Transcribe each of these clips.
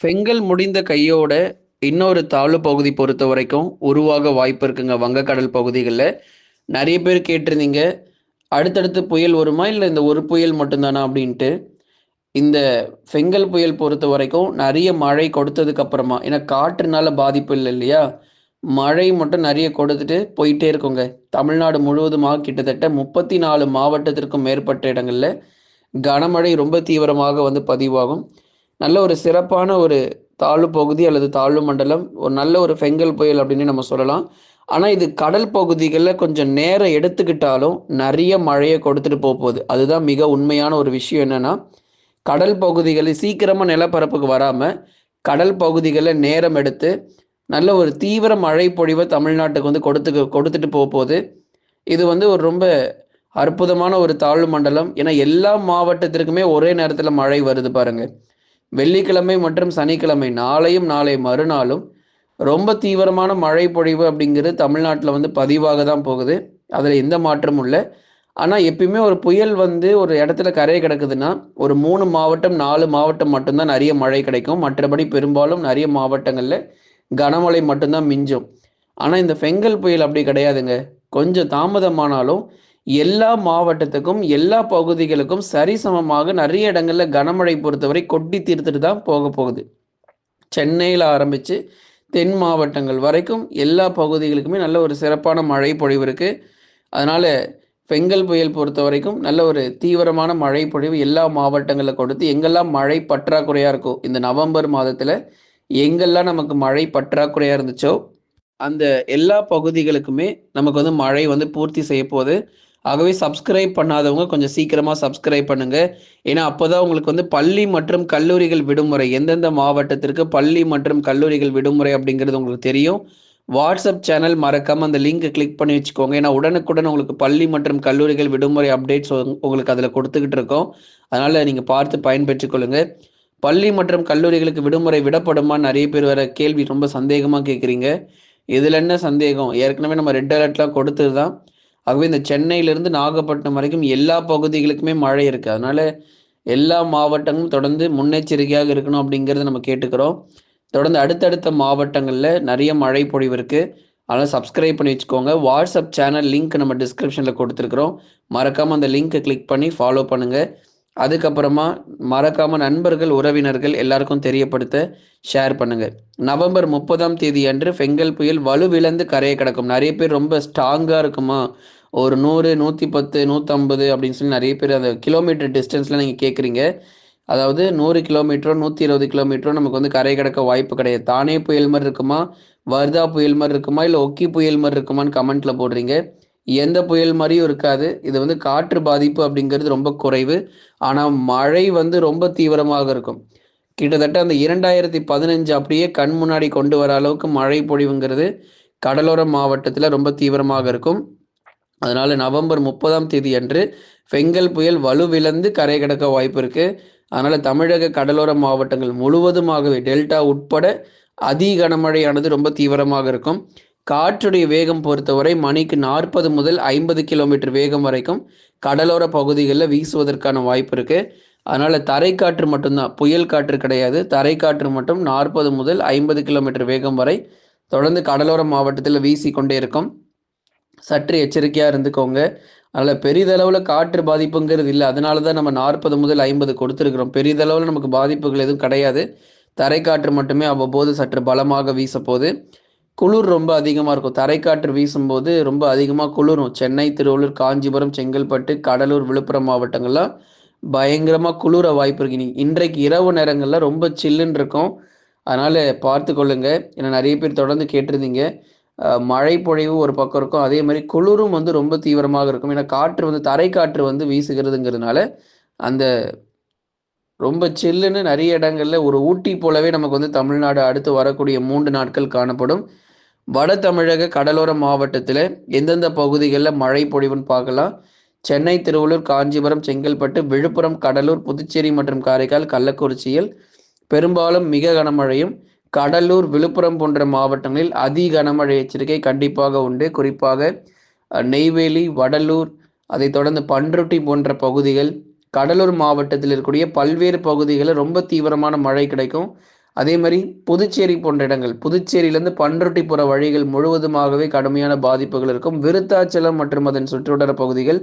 செங்கல் முடிந்த கையோட இன்னொரு தாழ்வு பகுதி பொறுத்த வரைக்கும் உருவாக வாய்ப்பு இருக்குங்க வங்கக்கடல் பகுதிகளில். நிறைய பேர் கேட்டிருந்தீங்க அடுத்தடுத்து புயல் வருமா இல்லை இந்த ஒரு புயல் மட்டும்தானா அப்படின்ட்டு. இந்த செங்கல் புயல் பொறுத்த வரைக்கும் நிறைய மழை கொடுத்ததுக்கு அப்புறமா ஏன்னா காற்றுனால பாதிப்பு இல்லை இல்லையா? மழை மட்டும் நிறைய கொடுத்துட்டு போயிட்டே இருக்குங்க. தமிழ்நாடு முழுவதுமாக கிட்டத்தட்ட முப்பத்தி நாலு மாவட்டத்திற்கும் மேற்பட்ட இடங்களில் கனமழை ரொம்ப தீவிரமாக வந்து பதிவாகும். நல்ல ஒரு சிறப்பான ஒரு தாழ்வு பகுதி அல்லது தாழ்வு மண்டலம் ஒரு நல்ல ஒரு ஃபெங்கல் புயல் அப்படின்னு நம்ம சொல்லலாம். ஆனால் இது கடல் பகுதிகளில் கொஞ்சம் நேரம் எடுத்துக்கிட்டாலும் நிறைய மழையை கொடுத்துட்டு போக போகுது அதுதான் மிக உண்மையான ஒரு விஷயம் என்னன்னா கடல் பகுதிகளில் சீக்கிரமாக நிலப்பரப்புக்கு வராமல் கடல் பகுதிகளில் நேரம் எடுத்து நல்ல ஒரு தீவிர மழை பொழிவை தமிழ்நாட்டுக்கு வந்து கொடுத்து கொடுத்துட்டு போக போகுது இது வந்து ஒரு ரொம்ப அற்புதமான ஒரு தாழ்வு மண்டலம். ஏன்னா எல்லா மாவட்டத்திற்குமே ஒரே நேரத்தில் மழை வருது பாருங்கள் வெள்ளிக்கிழமை மற்றும் சனிக்கிழமை நாளையும் நாளை மறுநாளும் ரொம்ப தீவிரமான மழை பொழிவு அப்படிங்கிறது தமிழ்நாட்டில் வந்து பதிவாக தான் போகுது. அதில் எந்த மாற்றமும் இல்லை. ஆனால் எப்பயுமே ஒரு புயல் வந்து ஒரு இடத்துல கரையை கிடக்குதுன்னா ஒரு மூணு மாவட்டம் நாலு மாவட்டம் மட்டும்தான் நிறைய மழை கிடைக்கும். மற்றபடி பெரும்பாலும் நிறைய மாவட்டங்களில் கனமழை மட்டும்தான் மிஞ்சும். ஆனால் இந்த ஃபெங்கல் புயல் அப்படி கிடையாதுங்க. கொஞ்சம் தாமதமானாலும் எல்லா மாவட்டத்துக்கும் எல்லா பகுதிகளுக்கும் சரிசமமாக நிறைய இடங்கள்ல கனமழை பொறுத்தவரை கொட்டி தீர்த்துட்டு தான் போக போகுது. சென்னையில் ஆரம்பித்து தென் மாவட்டங்கள் வரைக்கும் எல்லா பகுதிகளுக்குமே நல்ல ஒரு சிறப்பான மழை பொழிவு இருக்குது அதனால் பெங்கல் புயல் பொறுத்த வரைக்கும் நல்ல ஒரு தீவிரமான மழை பொழிவு எல்லா மாவட்டங்களில் கொடுத்து எங்கெல்லாம் மழை பற்றாக்குறையாக இருக்கோ இந்த நவம்பர் மாதத்தில் எங்கெல்லாம் நமக்கு மழை பற்றாக்குறையாக இருந்துச்சோ அந்த எல்லா பகுதிகளுக்குமே நமக்கு வந்து மழை வந்து பூர்த்தி செய்ய போகுது ஆகவே சப்ஸ்கிரைப் பண்ணாதவங்க கொஞ்சம் சீக்கிரமாக சப்ஸ்கிரைப் பண்ணுங்க. ஏன்னா அப்போதான் உங்களுக்கு வந்து பள்ளி மற்றும் கல்லூரிகள் விடுமுறை எந்தெந்த மாவட்டத்திற்கு பள்ளி மற்றும் கல்லூரிகள் விடுமுறை அப்படிங்கிறது உங்களுக்கு தெரியும். வாட்ஸ்அப் சேனல் மறக்காம அந்த லிங்க் கிளிக் பண்ணி வச்சுக்கோங்க. ஏன்னா உடனுக்குடன் உங்களுக்கு பள்ளி மற்றும் கல்லூரிகள் விடுமுறை அப்டேட்ஸ் உங்களுக்கு அதில் கொடுத்துக்கிட்டு இருக்கோம். அதனால நீங்கள் பார்த்து பயன்பெற்றுக்கொள்ளுங்கள் பள்ளி மற்றும் கல்லூரிகளுக்கு விடுமுறை விடப்படுமா? நிறைய பேர் வர கேள்வி ரொம்ப சந்தேகமாக கேட்குறீங்க இதில் என்ன சந்தேகம்? ஏற்கனவே நம்ம ரெட் அலர்ட்லாம் கொடுத்தது தான் ஆகவே இந்த சென்னையிலிருந்து நாகப்பட்டினம் வரைக்கும் எல்லா பகுதிகளுக்குமே மழை இருக்குது அதனால எல்லா மாவட்டங்களும் தொடர்ந்து முன்னெச்சரிக்கையாக இருக்கணும் அப்படிங்கிறத நம்ம கேட்டுக்கிறோம். தொடர்ந்து அடுத்தடுத்த மாவட்டங்களில் நிறைய மழை பொழிவு இருக்குது அதனால் சப்ஸ்கிரைப் பண்ணி வச்சுக்கோங்க. வாட்ஸ்அப் சேனல் லிங்க் நம்ம டிஸ்கிரிப்ஷனில் கொடுத்துருக்குறோம். மறக்காமல் அந்த லிங்க்கை கிளிக் பண்ணி ஃபாலோ பண்ணுங்கள் அதுக்கப்புறமா மறக்காமல் நண்பர்கள் உறவினர்கள் எல்லாருக்கும் தெரியப்படுத்த ஷேர் பண்ணுங்கள் நவம்பர் முப்பதாம் தேதி அன்று செங்கல் புயல் வலுவிழந்து கரையை கிடக்கும். நிறைய பேர் ரொம்ப ஸ்ட்ராங்காக இருக்குமா? ஒரு நூறு நூற்றி பத்து நூற்றம்பது அப்படின்னு சொல்லி நிறைய பேர் அந்த கிலோமீட்டர் டிஸ்டன்ஸில் நீங்கள் கேட்குறீங்க அதாவது நூறு கிலோமீட்டரோ நூற்றி இருபது கிலோமீட்டரோ நமக்கு வந்து கரை கிடக்க வாய்ப்பு கிடையாது. தானே புயல் மாதிரி இருக்குமா? வர்தா புயல் மாதிரி இருக்குமா? இல்லை ஒக்கி புயல் மாதிரி இருக்குமான்னு கமெண்ட்டில் போடுறீங்க. எந்த புயல் மாதிரியும் இருக்காது. இது வந்து காற்று பாதிப்பு அப்படிங்கிறது ரொம்ப குறைவு. ஆனால் மழை வந்து ரொம்ப தீவிரமாக இருக்கும். கிட்டத்தட்ட அந்த இரண்டாயிரத்தி பதினஞ்சு அப்படியே கண் முன்னாடி கொண்டு வர அளவுக்கு மழை பொழிவுங்கிறது கடலோர மாவட்டத்தில் ரொம்ப தீவிரமாக இருக்கும். அதனால நவம்பர் முப்பதாம் தேதி அன்று பெங்கல் புயல் வலுவிழந்து கரை கிடக்க வாய்ப்பு இருக்கு. அதனால தமிழக கடலோர மாவட்டங்கள் முழுவதுமாகவே டெல்டா உட்பட அதி கனமழையானது ரொம்ப தீவிரமாக இருக்கும். காற்றுடைய வேகம் பொறுத்தவரை மணிக்கு நாற்பது முதல் ஐம்பது கிலோமீட்டர் வேகம் வரைக்கும் கடலோர பகுதிகளில் வீசுவதற்கான வாய்ப்பு இருக்குது அதனால் தரைக்காற்று மட்டும்தான் புயல் காற்று கிடையாது. தரைக்காற்று மட்டும் நாற்பது முதல் ஐம்பது கிலோமீட்டர் வேகம் வரை தொடர்ந்து கடலோர மாவட்டத்தில் வீசிக்கொண்டே இருக்கும். சற்று எச்சரிக்கையாக இருந்துக்கோங்க. அதில் பெரிதளவில் காற்று பாதிப்புங்கிறது இல்லை. அதனால தான் நம்ம நாற்பது முதல் ஐம்பது கொடுத்துருக்குறோம். பெரிதளவில் நமக்கு பாதிப்புகள் எதுவும் கிடையாது. தரைக்காற்று மட்டுமே அவ்வப்போது சற்று பலமாக வீசப்போகுது. குளிர் ரொம்ப அதிகமாக இருக்கும். தரைக்காற்று வீசும்போது ரொம்ப அதிகமாக குளிரும். சென்னை திருவள்ளூர் காஞ்சிபுரம் செங்கல்பட்டு கடலூர் விழுப்புரம் மாவட்டங்கள்லாம் பயங்கரமாக குளிர வாய்ப்பு இருக்கு. இன்றைக்கு இரவு நேரங்களில் ரொம்ப சில்லுன்னு இருக்கும். அதனால் பார்த்து கொள்ளுங்க. ஏன்னா நிறைய பேர் தொடர்ந்து கேட்டிருந்தீங்க. மழை பொழிவு ஒரு பக்கம் இருக்கும். அதே மாதிரி குளிரும் வந்து ரொம்ப தீவிரமாக இருக்கும். ஏன்னா காற்று வந்து தரைக்காற்று வந்து வீசுகிறதுங்கிறதுனால அந்த ரொம்ப சில்லுன்னு நிறைய இடங்கள்ல ஒரு ஊட்டி போலவே நமக்கு வந்து தமிழ்நாடு அடுத்து வரக்கூடிய மூன்று நாட்கள் காணப்படும். வட தமிழக கடலோர மாவட்டத்தில் எந்தெந்த பகுதிகளில் மழை பொழிவுன்னு பார்க்கலாம். சென்னை திருவள்ளூர் காஞ்சிபுரம் செங்கல்பட்டு விழுப்புரம் கடலூர் புதுச்சேரி மற்றும் காரைக்கால் கள்ளக்குறிச்சியில் பெரும்பாலும் மிக கனமழையும் கடலூர் விழுப்புரம் போன்ற மாவட்டங்களில் அதி கனமழை எச்சரிக்கை கண்டிப்பாக உண்டு. குறிப்பாக நெய்வேலி வடலூர் அதைத் தொடர்ந்து பன்ருட்டி போன்ற பகுதிகள் கடலூர் மாவட்டத்தில் இருக்கக்கூடிய பல்வேறு பகுதிகளில் ரொம்ப தீவிரமான மழை கிடைக்கும். அதே மாதிரி புதுச்சேரி போன்ற இடங்கள் புதுச்சேரியிலேருந்து பன்ருட்டி புற வழிகள் முழுவதுமாகவே கடுமையான பாதிப்புகள் இருக்கும். விருத்தாச்சலம் மற்றும் அதன் சுற்றுவட்டார பகுதிகள்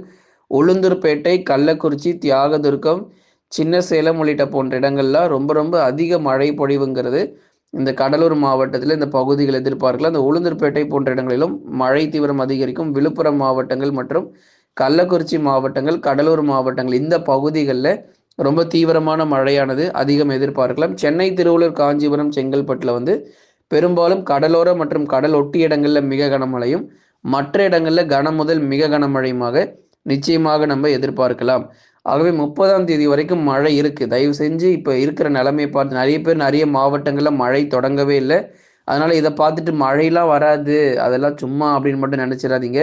உளுந்தூர்பேட்டை கள்ளக்குறிச்சி தியாகதுர்க்கம் சின்ன சேலம் உள்ளிட்ட போன்ற இடங்கள்லாம் ரொம்ப ரொம்ப அதிக மழை பொழிவுங்கிறது இந்த கடலூர் மாவட்டத்தில் இந்த பகுதிகள் எதிர்பார்க்கலாம். இந்த உளுந்தூர்பேட்டை போன்ற இடங்களிலும் மழை தீவிரம் அதிகரிக்கும். விழுப்புரம் மாவட்டங்கள் மற்றும் கள்ளக்குறிச்சி மாவட்டங்கள் கடலூர் மாவட்டங்கள் இந்த பகுதிகளில் ரொம்ப தீவிரமான மழையானது அதிகம் எதிர்பார்க்கலாம். சென்னை திருவள்ளூர் காஞ்சிபுரம் செங்கல்பட்டில் வந்து பெரும்பாலும் கடலோர மற்றும் கடல் ஒட்டி இடங்களில் மிக கனமழையும் மற்ற இடங்களில் கனம் முதல் மிக கனமழையுமாக நிச்சயமாக நம்ம எதிர்பார்க்கலாம். ஆகவே முப்பதாம் தேதி வரைக்கும் மழை இருக்குது தயவு செஞ்சு இப்போ இருக்கிற நிலைமையை பார்த்து நிறைய பேர் நிறைய மாவட்டங்களில் மழை தொடங்கவே இல்லை. அதனால் இதை பார்த்துட்டு மழையெல்லாம் வராது. அதெல்லாம் சும்மா அப்படின்னு மட்டும் நினச்சிடாதீங்க.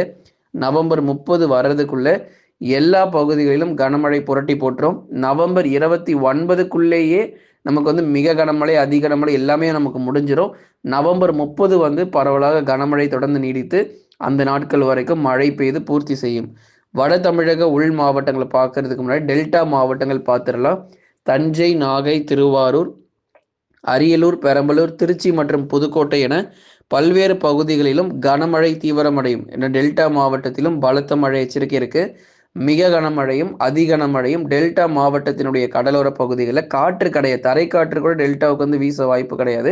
நவம்பர் முப்பது வர்றதுக்குள்ளே எல்லா பகுதிகளிலும் கனமழை புரட்டி போட்டுரும். நவம்பர் இருபத்தி ஒன்பதுக்குள்ளேயே நமக்கு வந்து மிக கனமழை அதி கனமழை எல்லாமே நமக்கு முடிஞ்சிடும் நவம்பர் முப்பது வந்து பரவலாக கனமழை தொடர்ந்து நீடித்து அந்த நாட்கள் வரைக்கும் மழை பெய்து பூர்த்தி செய்யும். வட தமிழக உள் மாவட்டங்களை பார்க்கறதுக்கு முன்னாடி டெல்டா மாவட்டங்கள் பார்த்துடலாம். தஞ்சை நாகை திருவாரூர் அரியலூர் பெரம்பலூர் திருச்சி மற்றும் புதுக்கோட்டை என பல்வேறு பகுதிகளிலும் கனமழை தீவிரமடையும். என டெல்டா மாவட்டத்திலும் பலத்த மழை எச்சரிக்கை இருக்குது மிக கனமழையும் அதி கனமழையும் டெல்டா மாவட்டத்தினுடைய கடலோர பகுதிகளில் காற்று கிடையாது. தரை காற்று கூட டெல்டாவுக்கு வந்து வீச வாய்ப்பு கிடையாது.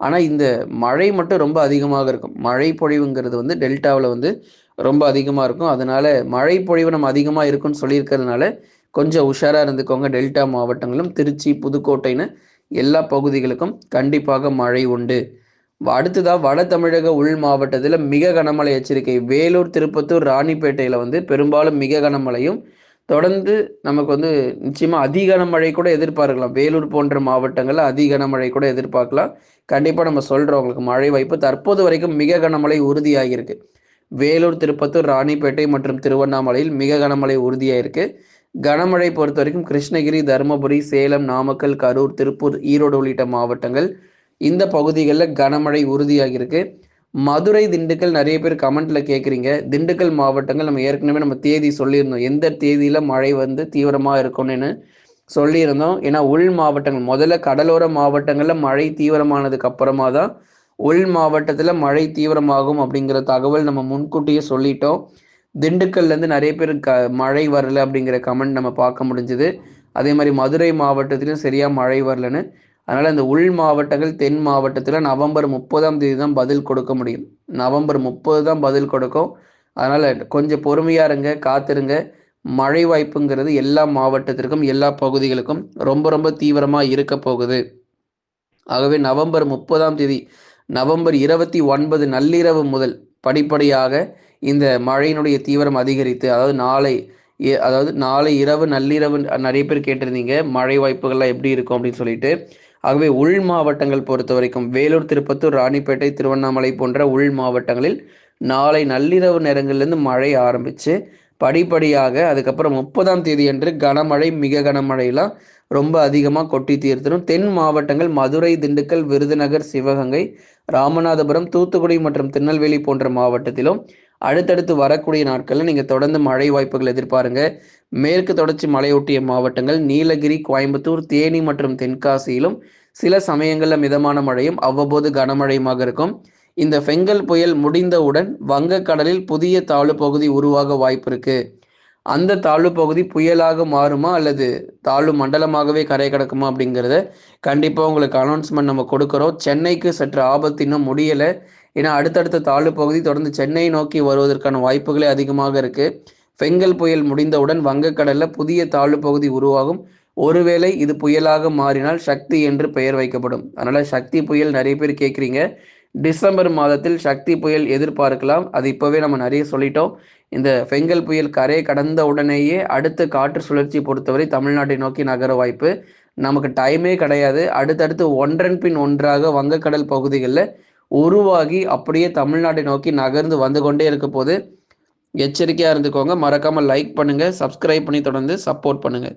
ஆனால் இந்த மழை மட்டும் ரொம்ப அதிகமாக இருக்கும். மழை பொழிவுங்கிறது வந்து டெல்டாவில் வந்து ரொம்ப அதிகமாக இருக்கும். அதனால மழை பொழிவு நம்ம அதிகமாக இருக்கும்னு சொல்லியிருக்கிறதுனால கொஞ்சம் உஷாராக இருந்துக்கோங்க. டெல்டா மாவட்டங்களும் திருச்சி புதுக்கோட்டைன்னு எல்லா பகுதிகளுக்கும் கண்டிப்பாக மழை உண்டு. அடுத்ததாக வட தமிழக உள் மாவட்டத்தில் மிக கனமழை எச்சரிக்கை. வேலூர் திருப்பத்தூர் ராணிப்பேட்டையில் வந்து பெரும்பாலும் மிக கனமழையும் தொடர்ந்து நமக்கு வந்து நிச்சயமாக அதி கனமழை கூட எதிர்பார்க்கலாம். வேலூர் போன்ற மாவட்டங்களில் அதி கனமழை கூட எதிர்பார்க்கலாம். கண்டிப்பாக நம்ம சொல்கிறோம் உங்களுக்கு மழை வாய்ப்பு. தற்போது வரைக்கும் மிக கனமழை உறுதியாகியிருக்கு. வேலூர் திருப்பத்தூர் ராணிப்பேட்டை மற்றும் திருவண்ணாமலையில் மிக கனமழை உறுதியாயிருக்கு. கனமழை பொறுத்த வரைக்கும் கிருஷ்ணகிரி தருமபுரி சேலம் நாமக்கல் கரூர் திருப்பூர் ஈரோடு உள்ளிட்ட மாவட்டங்கள் இந்த பகுதிகளில் கனமழை உறுதியாகியிருக்கு. மதுரை திண்டுக்கல் நிறைய பேர் கமெண்ட்ல கேட்குறீங்க திண்டுக்கல் மாவட்டங்கள் நம்ம ஏற்கனவே நம்ம தேதி சொல்லியிருந்தோம். எந்த தேதியில மழை வந்து தீவிரமாக இருக்கும்னு சொல்லியிருந்தோம். ஏன்னா உள் மாவட்டங்கள் முதல்ல கடலோர மாவட்டங்களில் மழை தீவிரமானதுக்கு அப்புறமா தான் உள் மாவட்டத்தில் மழை தீவிரமாகும் அப்படிங்கிற தகவல் நம்ம முன்கூட்டியே சொல்லிட்டோம். திண்டுக்கல்லேருந்து நிறைய பேர் க மழை வரல அப்படிங்கிற கமெண்ட் நம்ம பார்க்க முடிஞ்சுது. அதே மாதிரி மதுரை மாவட்டத்திலும் சரியாக மழை வரலன்னு அதனால் இந்த உள் மாவட்டங்கள் தென் மாவட்டத்தில் நவம்பர் முப்பதாம் தேதி தான் பதில் கொடுக்க முடியும். நவம்பர் முப்பது தான் பதில் கொடுக்கும். அதனால் கொஞ்சம் பொறுமையாக இருங்க காத்திருங்க. மழை வாய்ப்புங்கிறது எல்லா மாவட்டத்திற்கும் எல்லா பகுதிகளுக்கும் ரொம்ப ரொம்ப தீவிரமாக இருக்க போகுது. ஆகவே நவம்பர் முப்பதாம் தேதி நவம்பர் இருபத்தி ஒன்பது நள்ளிரவு முதல் படிப்படியாக இந்த மழையினுடைய தீவிரம் அதிகரித்து அதாவது நாளை அதாவது நாளை இரவு நள்ளிரவு நிறைய பேர் கேட்டிருந்தீங்க மழை வாய்ப்புகள்லாம் எப்படி இருக்கும் அப்படின்னு சொல்லிட்டு. ஆகவே உள் மாவட்டங்கள் பொறுத்த வரைக்கும் வேலூர் திருப்பத்தூர் ராணிப்பேட்டை திருவண்ணாமலை போன்ற உள் மாவட்டங்களில் நாளை நள்ளிரவு நேரங்கள்லேருந்து மழை ஆரம்பித்து படிப்படியாக அதுக்கப்புறம் முப்பதாம் தேதி அன்று கனமழை மிக கனமழையெல்லாம் ரொம்ப அதிகமாக கொட்டி தீர்த்திடும். தென் மாவட்டங்கள் மதுரை திண்டுக்கல் விருதுநகர் சிவகங்கை ராமநாதபுரம் தூத்துக்குடி மற்றும் திருநெல்வேலி போன்ற மாவட்டத்திலும் அடுத்தடுத்து வரக்கூடிய நாட்களில் நீங்கள் தொடர்ந்து மழை வாய்ப்புகள் எதிர்பாருங்க. மேற்கு தொடர்ச்சி மலையொட்டிய மாவட்டங்கள் நீலகிரி கோயம்புத்தூர் தேனி மற்றும் தென்காசியிலும் சில சமயங்களில் மிதமான மழையும் அவ்வப்போது கனமழையுமாக இருக்கும். இந்த ஃபெங்கல் புயல் முடிந்தவுடன் வங்கக்கடலில் புதிய தாழ்வு பகுதி உருவாக வாய்ப்பு இருக்கு. அந்த தாழ்வு பகுதி புயலாக மாறுமா அல்லது தாழ்வு மண்டலமாகவே கரை கிடக்குமா அப்படிங்கிறத கண்டிப்பாக உங்களுக்கு அனௌன்ஸ்மெண்ட் நம்ம கொடுக்குறோம். சென்னைக்கு சற்று ஆபத்து இன்னும் முடியலை. ஏன்னா அடுத்தடுத்த தாழ்வு பகுதி தொடர்ந்து சென்னை நோக்கி வருவதற்கான வாய்ப்புகளே அதிகமாக இருக்கு. பெங்கல் புயல் முடிந்தவுடன் வங்கக்கடலில் புதிய தாழ்வு பகுதி உருவாகும். ஒருவேளை இது புயலாக மாறினால் சக்தி என்று பெயர் வைக்கப்படும். அதனால் சக்தி புயல் நிறைய பேர் கேட்குறீங்க டிசம்பர் மாதத்தில் சக்தி புயல் எதிர்பார்க்கலாம். அது இப்போவே நம்ம நிறைய சொல்லிட்டோம். இந்த பெங்கல் புயல் கரை கடந்த உடனேயே அடுத்த காற்று சுழற்சி பொறுத்தவரை தமிழ்நாட்டை நோக்கி நகர வாய்ப்பு. நமக்கு டைமே கிடையாது. அடுத்தடுத்து ஒன்றன் பின் ஒன்றாக வங்கக்கடல் பகுதிகளில் உருவாகி அப்படியே தமிழ்நாட்டை நோக்கி நகர்ந்து வந்து கொண்டே இருக்க போது எச்சரிக்கையாக இருந்துக்கோங்க. மறக்காமல் லைக் பண்ணுங்கள் சப்ஸ்கிரைப் பண்ணி தொடர்ந்து சப்போர்ட் பண்ணுங்கள்